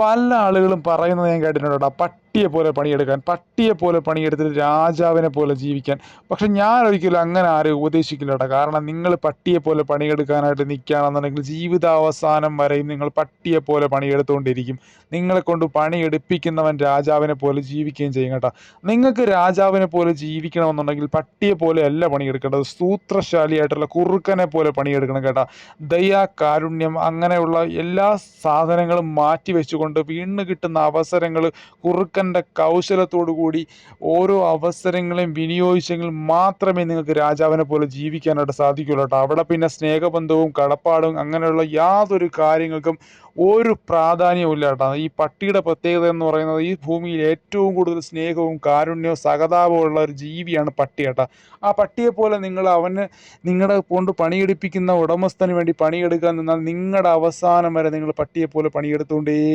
പല ആളുകളും പറയുന്നത് ഞാൻ കേട്ടിട്ടുണ്ട് കേട്ടോ. പട്ടിയെ പോലെ പണിയെടുക്കാൻ പട്ടിയെ പോലെ പണിയെടുത്തിട്ട് രാജാവിനെ പോലെ ജീവിക്കാൻ. പക്ഷെ ഞാൻ ഒരിക്കലും അങ്ങനെ ആരും ഉപദേശിക്കില്ല കേട്ടോ കാരണം നിങ്ങൾ പട്ടിയെ പോലെ പണിയെടുക്കാനായിട്ട് നിൽക്കുകയാണെന്നുണ്ടെങ്കിൽ ജീവിതാവസാനം വരെയും നിങ്ങൾ പട്ടിയെ പോലെ പണിയെടുത്തുകൊണ്ടിരിക്കും. നിങ്ങളെ കൊണ്ട് പണിയെടുപ്പിക്കുന്നവൻ രാജാവിനെ പോലെ ജീവിക്കുകയും ചെയ്യും കേട്ടോ. നിങ്ങൾക്ക് രാജാവിനെ പോലെ ജീവിക്കണമെന്നുണ്ടെങ്കിൽ പട്ടിയെ പോലെ അല്ല പണിയെടുക്കേണ്ടത്. സൂത്രശാലിയായിട്ടുള്ള കുറുക്കനെ പോലെ പണിയെടുക്കണം കേട്ടോ. ദയ കാരുണ്യം അങ്ങനെയുള്ള എല്ലാ സാധനങ്ങളും മാറ്റി വെച്ചുകൊണ്ട് വീണ് കിട്ടുന്ന അവസരങ്ങൾ കുറുക്കന്റെ കൗശലത്തോടു കൂടി ഓരോ അവസരങ്ങളെയും വിനിയോഗിച്ചെങ്കിൽ മാത്രമേ നിങ്ങൾക്ക് രാജാവിനെ പോലെ ജീവിക്കാനായിട്ട് സാധിക്കുള്ളൂ കേട്ടോ. അവിടെ പിന്നെ സ്നേഹബന്ധവും കടപ്പാടും അങ്ങനെയുള്ള യാതൊരു കാര്യങ്ങൾക്കും ഒരു പ്രാധാന്യവും ഇല്ല കേട്ടോ. ഈ പട്ടിയുടെ പ്രത്യേകത എന്ന് പറയുന്നത് ഈ ഭൂമിയിൽ ഏറ്റവും കൂടുതൽ സ്നേഹവും കാരുണ്യവും സഹതാപവും ഉള്ള ഒരു ജീവിയാണ് പട്ടി കേട്ടോ. ആ പട്ടിയെ പോലെ നിങ്ങൾ അവന് നിങ്ങളുടെ കൊണ്ട് പണിയെടുപ്പിക്കുന്ന ഉടമസ്ഥന് വേണ്ടി പണിയെടുക്കാൻ നിന്നാൽ നിങ്ങളുടെ അവസാനം വരെ നിങ്ങൾ പട്ടിയെ പോലെ പണിയെടുത്തുകൊണ്ടേ